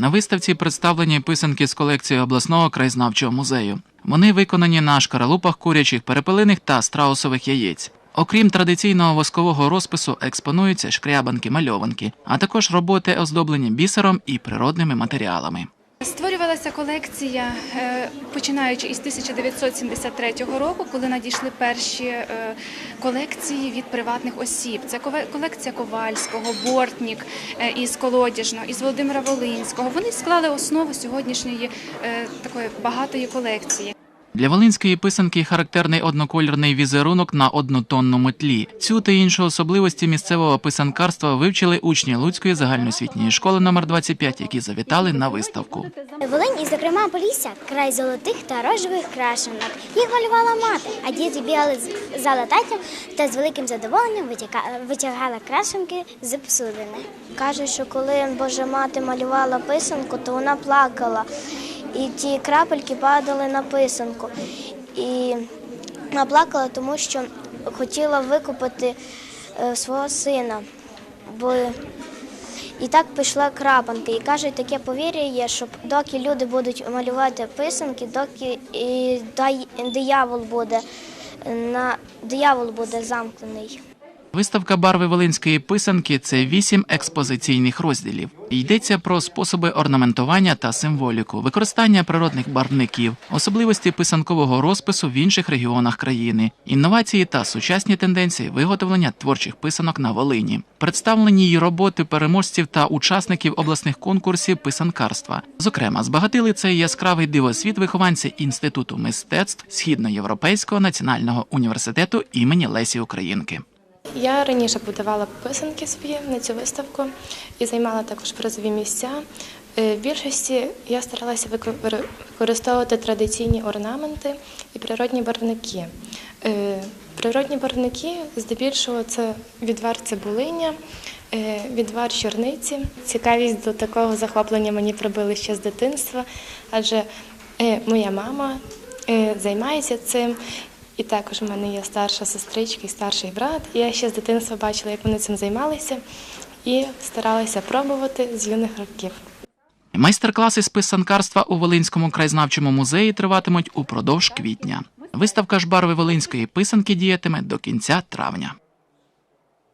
На виставці представлені писанки з колекції обласного краєзнавчого музею. Вони виконані на шкаралупах курячих перепелиних та страусових яєць. Окрім традиційного воскового розпису, експонуються шкрябанки, мальованки, а також роботи оздоблені бісером і природними матеріалами. Створювалася колекція, е, починаючи із 1973 року, коли надійшли перші е, колекції від приватних осіб. Це колекція Ковальського, Бортнік е, із Колодяжного, із Володимира Волинського. Вони склали основу сьогоднішньої такої багатої колекції. Для волинської писанки характерний однокольорний візерунок на однотонному тлі. Цю та інші особливості місцевого писанкарства вивчили учні Луцької загальноосвітньої школи номер 25, які завітали на виставку. Волинь і, зокрема, Полісся – край золотих та рожевих крашенок. Їх малювала мати, а діти бігали за летаттям та з великим задоволенням витягали крашенки з посудини. Кажуть, що коли Божа мати малювала писанку, то вона плакала. І ті крапельки падали на писанку. І вона плакала, тому що хотіла викупити е, свого сина. Бо і так пішла крапанка. І кажуть, таке повір'я є, що доки люди будуть малювати писанки, доки і дай- диявол буде на диявол буде замкнений. Виставка барви волинської писанки це вісім експозиційних розділів. Йдеться про способи орнаментування та символіку, використання природних барвників, особливості писанкового розпису в інших регіонах країни, інновації та сучасні тенденції виготовлення творчих писанок на Волині, представлені її роботи переможців та учасників обласних конкурсів писанкарства. Зокрема, збагатили цей яскравий дивосвіт вихованці інституту мистецтв Східноєвропейського національного університету імені Лесі Українки. Я раніше подавала писанки свої на цю виставку і займала також призові місця. Е, В більшості я старалася використовувати традиційні орнаменти і природні барвники. Е, Природні барвники здебільшого це відвар цибулиня, е, відвар чорниці. Цікавість до такого захоплення мені прибили ще з дитинства, адже моя мама займається цим. І також у мене є старша сестричка і старший брат. Я ще з дитинства бачила, як вони цим займалися, і старалася пробувати з юних років. Майстер-класи з писанкарства у Волинському краєзнавчому музеї триватимуть упродовж квітня. Виставка ж барви волинської писанки діятиме до кінця травня.